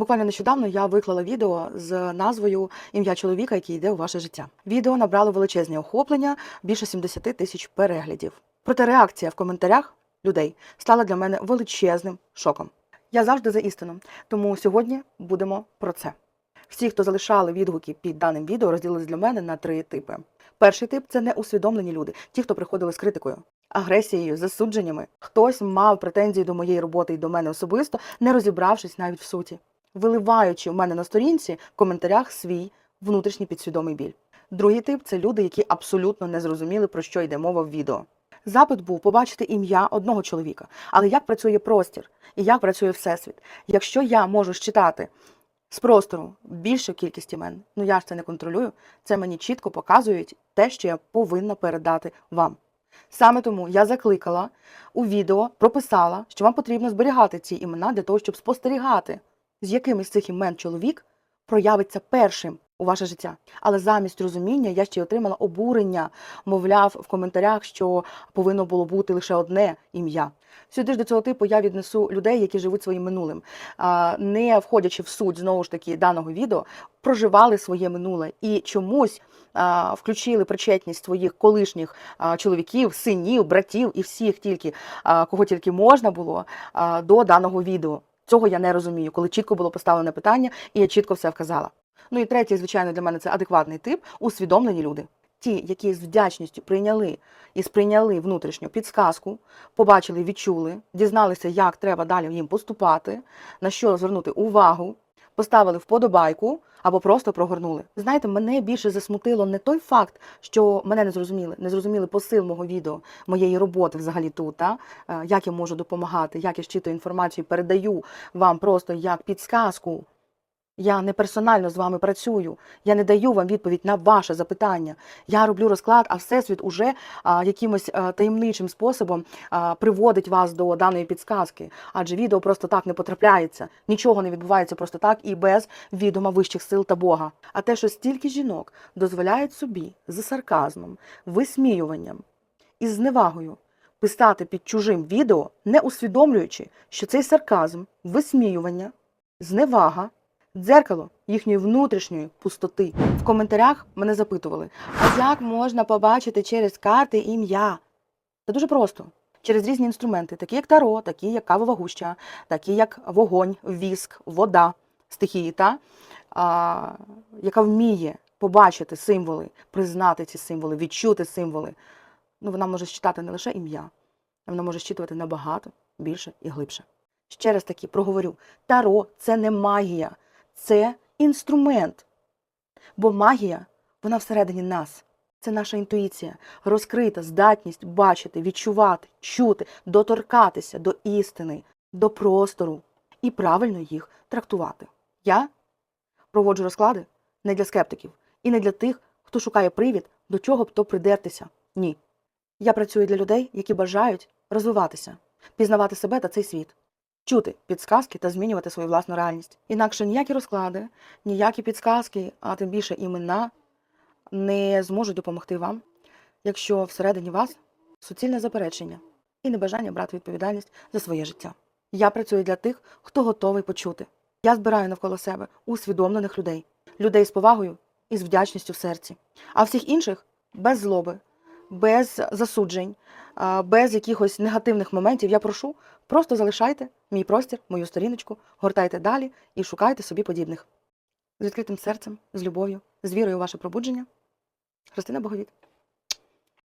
Буквально нещодавно я виклала відео з назвою Ім'я чоловіка, який йде у ваше життя. Відео набрало величезне охоплення, більше 70 тисяч переглядів. Проте реакція в коментарях людей стала для мене величезним шоком. Я завжди за істину, тому сьогодні будемо про це. Всі, хто залишали відгуки під даним відео, розділились для мене на три типи. Перший тип це неусвідомлені люди, ті, хто приходили з критикою, агресією, засудженнями. Хтось мав претензії до моєї роботи і до мене особисто, не розібравшись навіть в суті, виливаючи в мене на сторінці в коментарях свій внутрішній підсвідомий біль. Другий тип це люди, які абсолютно не зрозуміли, про що йде мова в відео. Запит був побачити ім'я одного чоловіка, але як працює простір і як працює всесвіт. Якщо я можу считати з простору більшу кількість імен, ну я ж це не контролюю, це мені чітко показують те, що я повинна передати вам. Саме тому я закликала у відео, прописала, що вам потрібно зберігати ці імена для того, щоб спостерігати, з яким із цих імен чоловік проявиться першим у ваше життя. Але замість розуміння я ще й отримала обурення, мовляв, в коментарях, що повинно було бути лише одне ім'я. Сюди ж до цього типу я віднесу людей, які живуть своїм минулим, не входячи в суть знову ж таки даного відео, проживали своє минуле і чомусь включили причетність своїх колишніх чоловіків, синів, братів і всіх тільки кого тільки можна було до даного відео. Цього я не розумію, коли чітко було поставлене питання, і я чітко все вказала. Ну і третій, звичайно, для мене це адекватний тип, усвідомлені люди. Ті, які з вдячністю прийняли і сприйняли внутрішню підсказку, побачили, відчули, дізналися, як треба далі їм поступати, на що звернути увагу, поставили вподобайку або просто прогорнули. Знаєте, мене більше засмутило не той факт, що мене не зрозуміли, не зрозуміли посил мого відео, моєї роботи взагалі тут, та? е, як я можу допомагати, як я щитую інформацію, передаю вам просто як підсказку. Я не персонально з вами працюю. Я не даю вам відповідь на ваше запитання. Я роблю розклад, а всесвіт уже а, якимось а, таємничим способом а, приводить вас до даної підсказки. Адже відео просто так не потрапляється. Нічого не відбувається просто так і без відома вищих сил та Бога. А те, що стільки жінок дозволяють собі з сарказмом, висміюванням і зневагою писати під чужим відео, не усвідомлюючи, що цей сарказм, висміювання, зневага дзеркало їхньої внутрішньої пустоти. В коментарях мене запитували: а як можна побачити через карти ім'я? Це дуже просто. Через різні інструменти, такі як таро, такі як кавова гуща, такі як вогонь, віск, вода, стихії, та, а, яка вміє побачити символи, признати ці символи, відчути символи. Ну, вона може считати не лише ім'я, вона може щитувати набагато більше і глибше. Ще раз таки проговорю: таро це не магія, це інструмент. Бо магія, вона всередині нас. Це наша інтуїція, розкрита здатність бачити, відчувати, чути, доторкатися до істини, до простору і правильно їх трактувати. Я проводжу розклади не для скептиків і не для тих, хто шукає привід, до чого б то придертися. Ні. Я працюю для людей, які бажають розвиватися, пізнавати себе та цей світ чути підсказки та змінювати свою власну реальність. Інакше ніякі розклади, ніякі підсказки, а тим більше імена не зможуть допомогти вам, якщо всередині вас суцільне заперечення і небажання брати відповідальність за своє життя. Я працюю для тих, хто готовий почути. Я збираю навколо себе усвідомлених людей, людей з повагою і з вдячністю в серці, а всіх інших без злоби, без засуджень, без якихось негативних моментів я прошу, просто залишайте мій простір, мою сторіночку, гортайте далі і шукайте собі подібних. З відкритим серцем, з любов'ю, з вірою у ваше пробудження. Христина Боговіт.